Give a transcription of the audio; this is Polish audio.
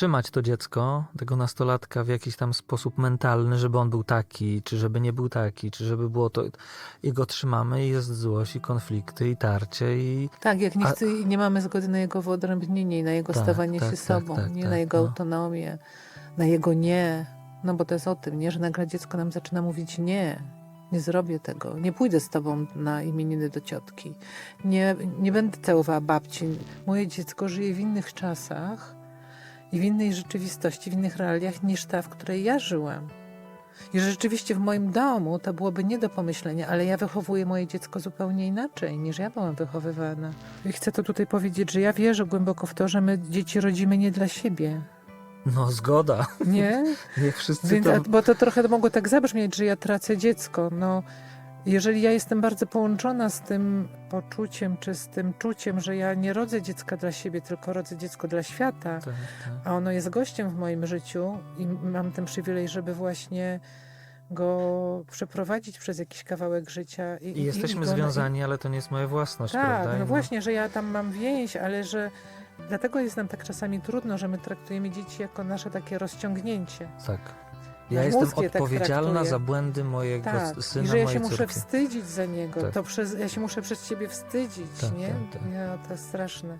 utrzymać to dziecko, tego nastolatka w jakiś tam sposób mentalny, żeby on był taki, czy żeby nie był taki, czy żeby było to. I go trzymamy i jest złość, i konflikty, i tarcie, i Tak, jak nie, A- chce, nie mamy zgody na jego wyodrębnienie i na jego Tak, stawanie tak, się tak, sobą, tak, nie tak, na jego no. autonomię, na jego nie. No bo to jest o tym, nie? że nagle dziecko nam zaczyna mówić nie. Nie zrobię tego. Nie pójdę z tobą na imieniny do ciotki. Nie, nie będę całowała babci. Moje dziecko żyje w innych czasach i w innej rzeczywistości, w innych realiach niż ta, w której ja żyłam. I rzeczywiście w moim domu to byłoby nie do pomyślenia, ale ja wychowuję moje dziecko zupełnie inaczej niż ja byłam wychowywana. I chcę to tutaj powiedzieć, że ja wierzę głęboko w to, że my dzieci rodzimy nie dla siebie. no zgoda. Nie? Niech wszyscy Więc, to. bo to trochę mogło tak zabrzmieć, że ja tracę dziecko. No, jeżeli ja jestem bardzo połączona z tym poczuciem, czy z tym czuciem, że ja nie rodzę dziecka dla siebie, tylko rodzę dziecko dla świata, Tak, tak. a ono jest gościem w moim życiu i mam ten przywilej, żeby właśnie go przeprowadzić przez jakiś kawałek życia. I, I jesteśmy go- związani, ale to nie jest moja własność, Tak, prawda? I no właśnie, że ja tam mam więź, ale że dlatego jest nam tak czasami trudno, że my traktujemy dzieci jako nasze takie rozciągnięcie. Tak. Ja jestem mózg je tak odpowiedzialna traktuje. za błędy mojego Tak, syna, i że ja się muszę córki. wstydzić za niego, Tak. to przez, ja się muszę przez ciebie wstydzić, Tak, nie? tak, tak. No, to jest straszne.